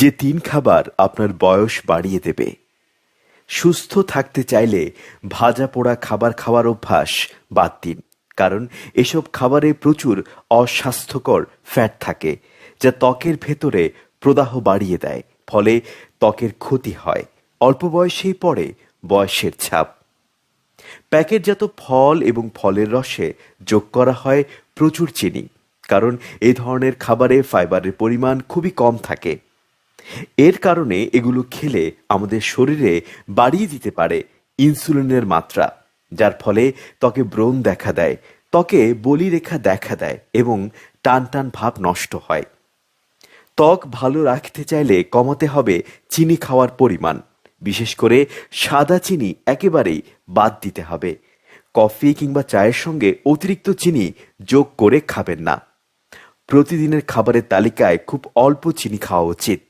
যে তিন খাবার আপনার বয়স বাড়িয়ে দেবে। সুস্থ থাকতে চাইলে ভাজা পোড়া খাবার খাওয়ার অভ্যাস বাদ দিন, কারণ এসব খাবারে প্রচুর অস্বাস্থ্যকর ফ্যাট থাকে, যা ত্বকের ভেতরে প্রদাহ বাড়িয়ে দেয়, ফলে ত্বকের ক্ষতি হয়। অল্প বয়সেই পড়ে বয়সের ছাপ। প্যাকেটজাত ফল এবং ফলের রসে যোগ করা হয় প্রচুর চিনি, কারণ এই ধরনের খাবারে ফাইবারের পরিমাণ খুবই কম থাকে। এর কারণে এগুলো খেলে আমাদের শরীরে বাড়িয়ে দিতে পারে ইনসুলিনের মাত্রা, যার ফলে ত্বকে ব্রণ দেখা দেয়, ত্বকে বলিরেখা দেখা দেয় এবং টান টান ভাব নষ্ট হয়। ত্বক ভালো রাখতে চাইলে কমাতে হবে চিনি খাওয়ার পরিমাণ, বিশেষ করে সাদা চিনি একেবারেই বাদ দিতে হবে। কফি কিংবা চায়ের সঙ্গে অতিরিক্ত চিনি যোগ করে খাবেন না। প্রতিদিনের খাবারের তালিকায় খুব অল্প চিনি খাওয়া উচিত।